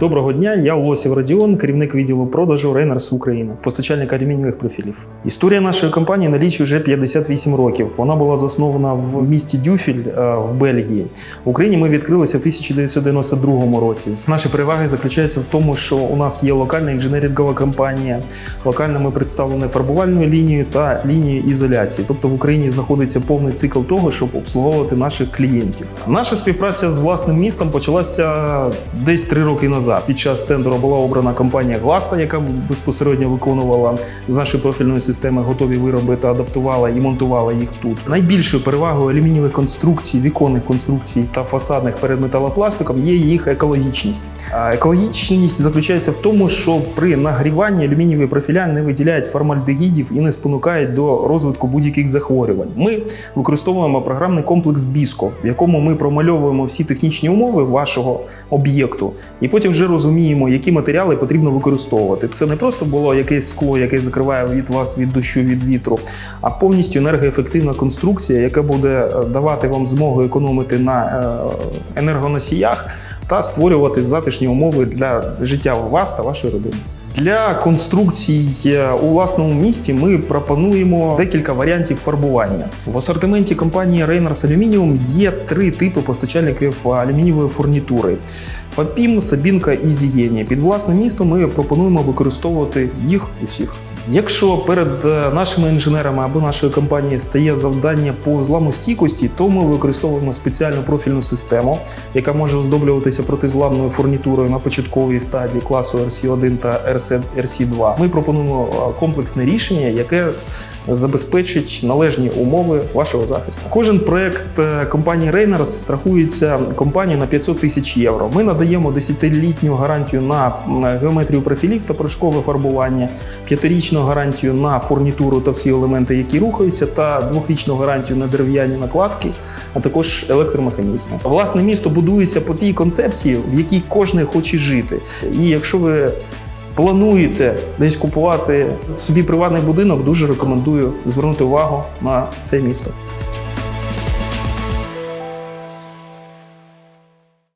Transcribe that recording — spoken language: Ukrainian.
Доброго дня, я Лосів Радіон, керівник відділу продажу Рейнерс Україна, постачальник алюмінієвих профілів. Історія нашої компанії налічує вже 58 років. Вона була заснована в місті Дюфіль е, в Бельгії. В Україні ми відкрилися в 1992 році. Наші переваги заключаються в тому, що у нас є локальна інженерінгова компанія. Локально ми представлені фарбувальною лінією та лінією ізоляції. Тобто в Україні знаходиться повний цикл того, щоб обслуговувати наших клієнтів. Наша співпраця з власним містом почалася десь три роки назад. Під час тендеру була обрана компанія Гласа, яка безпосередньо виконувала з нашої профільної системи готові вироби та адаптувала і монтувала їх тут. Найбільшою перевагою алюмінієвих конструкцій, віконних конструкцій та фасадних перед металопластиком є їх екологічність. Екологічність заключається в тому, що при нагріванні алюмінієві профіля не виділяють формальдегідів і не спонукають до розвитку будь-яких захворювань. Ми використовуємо програмний комплекс BISCO, в якому ми промальовуємо всі технічні умови вашого об'єкту, і потім вже розуміємо, які матеріали потрібно використовувати. Це не просто було якесь скло, яке закриває від вас від дощу, від вітру, а повністю енергоефективна конструкція, яка буде е, давати вам змогу економити на е, енергоносіях та створювати затишні умови для життя вас та вашої родини. Для конструкцій е, у власному місті ми пропонуємо декілька варіантів фарбування. В асортименті компанії Reynolds Aluminium є три типи постачальників алюмінієвої фурнітури: Фапім, Сабінка і Зієні. Під власне місто ми пропонуємо використовувати їх усіх. Якщо перед е, нашими інженерами або нашою компанією стає завдання по зламу стійкості, то ми використовуємо спеціальну профільну систему, яка може оздоблюватися протизламною фурнітурою на початковій стадії класу RC1 та RC2. Ми пропонуємо е, комплексне рішення, яке забезпечить належні умови вашого захисту. Кожен проект е, компанії Reyners страхується компанією на 500 тисяч євро. Ми надаємо 10-літню гарантію на геометрію профілів та порошкове фарбування, 5-річну гарантію на фурнітуру та всі елементи, які рухаються, та 2-річну гарантію на дерев'яні накладки, а також електромеханізми. Власне місто будується по тій концепції, в якій кожен хоче жити. І якщо ви плануєте десь купувати собі приватний будинок, дуже рекомендую звернути увагу на це місто.